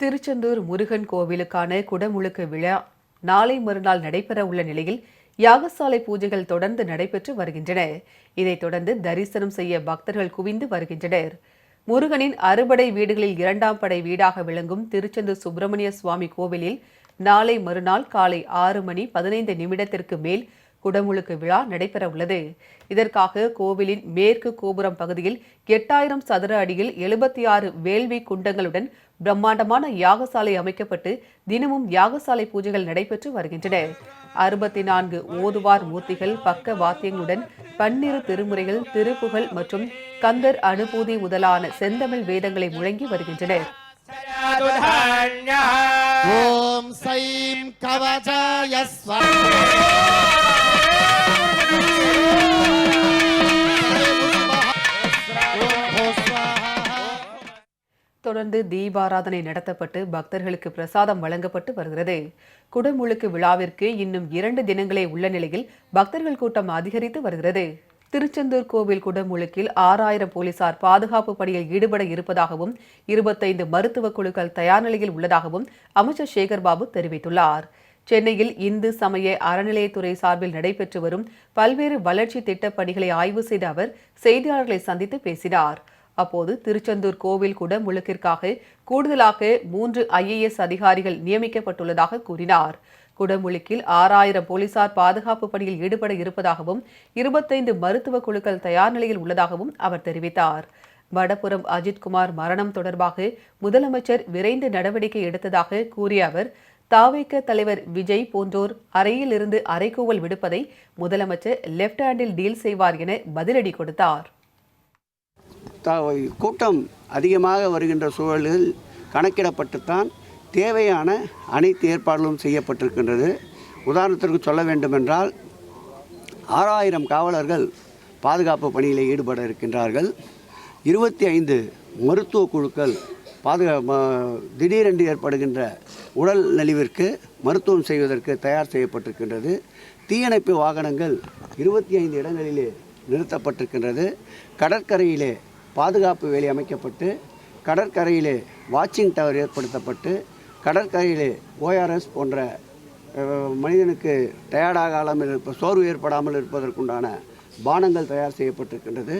திருச்செந்தூர் முருகன் கோவிலுக்கான குடமுழுக்கு விழா நாளை மறுநாள் நடைபெற உள்ள நிலையில் யாகசாலை பூஜைகள் தொடர்ந்து நடைபெற்று வருகின்றன. இதைத் தொடர்ந்து தரிசனம் செய்ய பக்தர்கள் குவிந்து வருகின்றனர். முருகனின் அறுபடை வீடுகளில் இரண்டாம் படை வீடாக விளங்கும் திருச்செந்தூர் சுப்பிரமணிய சுவாமி கோவிலில் நாளை மறுநாள் காலை ஆறு மணி பதினைந்து நிமிடத்திற்கு மேல் குடமுழுக்கு விழா நடைபெற உள்ளது இதற்காக கோவிலின் மேற்கு கோபுரம் பகுதியில் எட்டாயிரம் சதுர அடியில் எழுபத்தி ஆறு வேள்வி குண்டங்களுடன் பிரம்மாண்டமான யாகசாலை அமைக்கப்பட்டு தினமும் யாகசாலை பூஜைகள் நடைபெற்று வருகின்றன. அறுபத்தி நான்கு ஓதுவார் மூர்த்திகள் பக்க வாத்தியங்களுடன் பன்னிரு திருமுறைகள் திருப்புகள் மற்றும் கந்தர் அனுபூதி முதலான செந்தமிழ் வேதங்களை முழங்கி வருகின்றன ஓம் சைம் தொடர்ந்து தீபாராதனை நடத்தப்பட்டு பக்தர்களுக்கு பிரசாதம் வழங்கப்பட்டு வருகிறது. குடமுழுக்கு விழாவிற்கு இன்னும் இரண்டு தினங்களே உள்ள நிலையில் பக்தர்கள் கூட்டம் அதிகரித்து வருகிறது. திருச்செந்தூர் கோவில் குடமுழுக்கில் ஆறாயிரம் போலீசார் பாதுகாப்பு பணியில் ஈடுபட இருப்பதாகவும் இருபத்தைந்து மருத்துவ குழுக்கள் தயார் நிலையில் உள்ளதாகவும் அமைச்சர் சேகர் பாபு தெரிவித்துள்ளார். சென்னையில் இந்து சமய அறநிலையத்துறை சார்பில் நடைபெற்று வரும் பல்வேறு வளர்ச்சி திட்டப் பணிகளை ஆய்வு செய்த அவர் செய்தியாளர்களை சந்தித்து பேசினார். அப்போது திருச்செந்தூர் கோவில் குடமுழுக்கிற்காக கூடுதலாக மூன்று ஐஏஎஸ் அதிகாரிகள் நியமிக்கப்பட்டுள்ளதாக கூறினார். குடமுழுக்கில் ஆறாயிரம் போலீசார் பாதுகாப்பு பணியில் ஈடுபட இருப்பதாகவும் இருபத்தைந்து மருத்துவ குழுக்கள் தயார் நிலையில் உள்ளதாகவும் அவர் தெரிவித்தார். வடபுறம் அஜித்குமார் மரணம் தொடர்பாக முதலமைச்சர் விரைந்து நடவடிக்கை எடுத்ததாக கூறிய அவர் தாவைக்க தலைவர் விஜய் போன்றோர் அறையிலிருந்து அறைகூவல் விடுப்பதை முதலமைச்சர் லெப்ட் ஹேண்டில் டீல் செய்வார் என பதிலடி கொடுத்தார். கூட்டம் அதிகமாக வருகின்ற சூழலில் கணக்கிடப்பட்டுத்தான் தேவையான அனைத்து ஏற்பாடுகளும் செய்யப்பட்டிருக்கின்றது. உதாரணத்திற்கு சொல்ல வேண்டுமென்றால் ஆறாயிரம் காவலர்கள் பாதுகாப்பு பணியில் ஈடுபட இருக்கின்றார்கள். இருபத்தி ஐந்து மருத்துவ குழுக்கள் பாதுகா ம- திடீரென்று ஏற்படுகின்ற உடல் நலிவிற்கு மருத்துவம் செய்வதற்கு தயார் செய்யப்பட்டிருக்கின்றது. தீயணைப்பு வாகனங்கள் இருபத்தி ஐந்து இடங்களிலே நிறுத்தப்பட்டிருக்கின்றது. கடற்கரையிலே பாதுகாப்பு வேலி அமைக்கப்பட்டு கடற்கரையிலே வாட்சிங் டவர் ஏற்படுத்தப்பட்டு கடற்கரையிலே ஓஆர்எஸ் போன்ற மனிதனுக்கு டயர்டாகாமல் இருப்ப சோர்வு ஏற்படாமல் இருப்பதற்குண்டான பானங்கள் தயார் செய்யப்பட்டிருக்கின்றது.